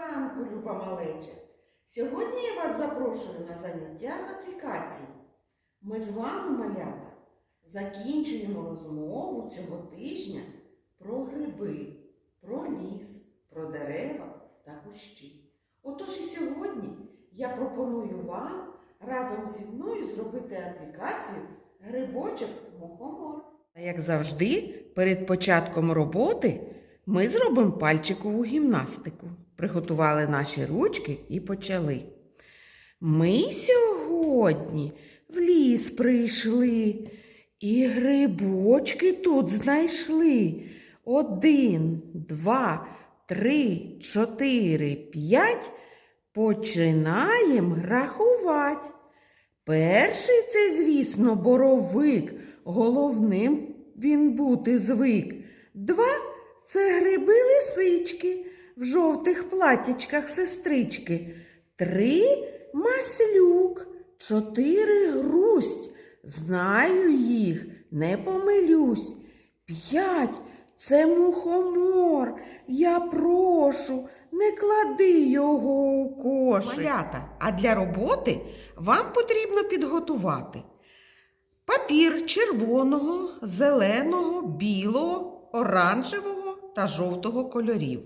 ранку, люба малеча! Сьогодні я вас запрошую на заняття з аплікації. Ми з вами, малята, закінчуємо розмову цього тижня про гриби, про ліс, про дерева та кущі. Отож і сьогодні я пропоную вам разом зі мною зробити аплікацію грибочок мухомор. А як завжди, перед початком роботи ми зробимо пальчикову гімнастику. Приготували наші ручки і почали. Ми сьогодні в ліс прийшли і грибочки тут знайшли. Один, два, три, чотири, п'ять. Починаємо рахувати. Перший це, звісно, боровик. Головним він бути звик. Два це гриби лисички в жовтих платічках сестрички. Три маслюк. Чотири грусть. Знаю їх, не помилюсь. П'ять це мухомор. Я прошу, не клади його у кошик. Малята, а для роботи вам потрібно підготувати папір червоного, зеленого, білого, оранжевого та жовтого кольорів,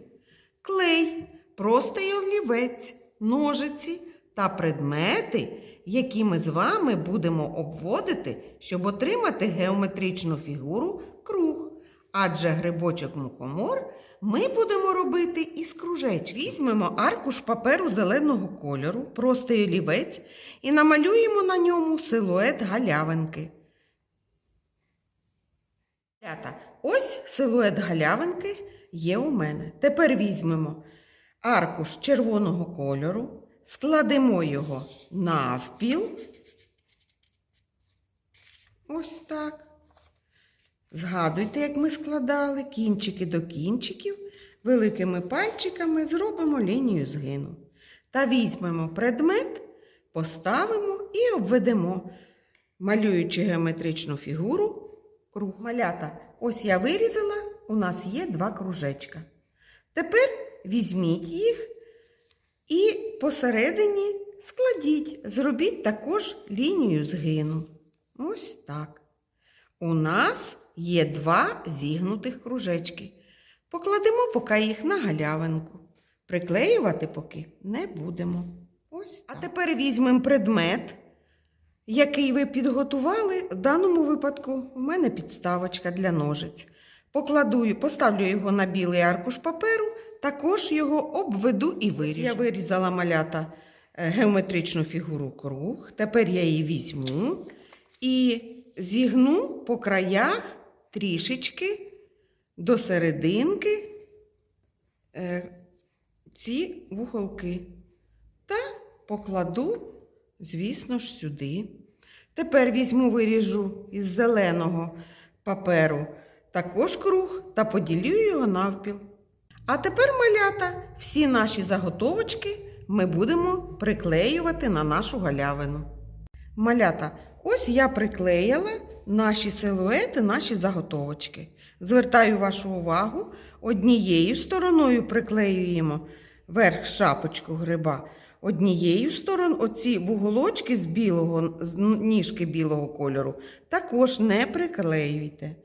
клей, простий олівець, ножиці та предмети, які ми з вами будемо обводити, щоб отримати геометричну фігуру круг. Адже грибочок мухомор ми будемо робити із кружечків. Візьмемо аркуш паперу зеленого кольору, простий олівець і намалюємо на ньому силует галявинки. Ось силует галявинки є у мене. Тепер візьмемо аркуш червоного кольору, складемо його навпіл. Ось так. Згадуйте, як ми складали кінчики до кінчиків, великими пальчиками зробимо лінію згину. Та візьмемо предмет, поставимо і обведемо, малюючи геометричну фігуру круг. Малята, ось я вирізала, у нас є два кружечка. Тепер візьміть їх і посередині складіть, зробіть також лінію згину. Ось так. У нас є два зігнутих кружечки. Покладемо поки їх на галявинку. Приклеювати поки не будемо. Ось так. А тепер візьмемо предмет, який ви підготували. В даному випадку у мене підставочка для ножиць. Покладу, поставлю його на білий аркуш паперу, також його обведу і виріжу. Я вирізала малята е, геометричну фігуру круг. Тепер я її візьму і зігну по краях трішечки до серединки е, ці вуголки та покладу, звісно ж, сюди. Тепер візьму, виріжу із зеленого паперу також круг та поділю його навпіл. А тепер, малята, всі наші заготовочки ми будемо приклеювати на нашу галявину. Малята, ось я приклеїла наші силуети, наші заготовочки. Звертаю вашу увагу, однією стороною приклеюємо верх шапочку гриба. Однією стороною оці вуголочки з білого, з ніжки білого кольору також не приклеюйте.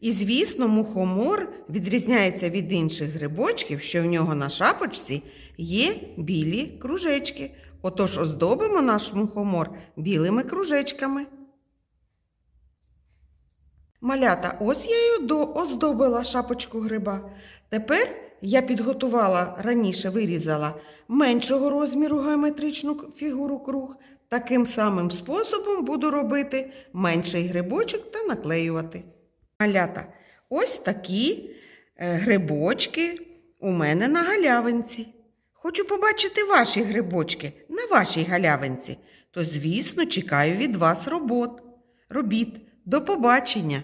І, звісно, мухомор відрізняється від інших грибочків, що в нього на шапочці є білі кружечки. Отож оздобимо наш мухомор білими кружечками. Малята, ось я й оздобила шапочку гриба. Тепер я підготувала, раніше вирізала меншого розміру геометричну фігуру круг. Таким самим способом буду робити менший грибочок та наклеювати. Малята, ось такі е, грибочки у мене на галявинці. Хочу побачити ваші грибочки на вашій галявинці. То, звісно, чекаю від вас робот. Робіт. До побачення!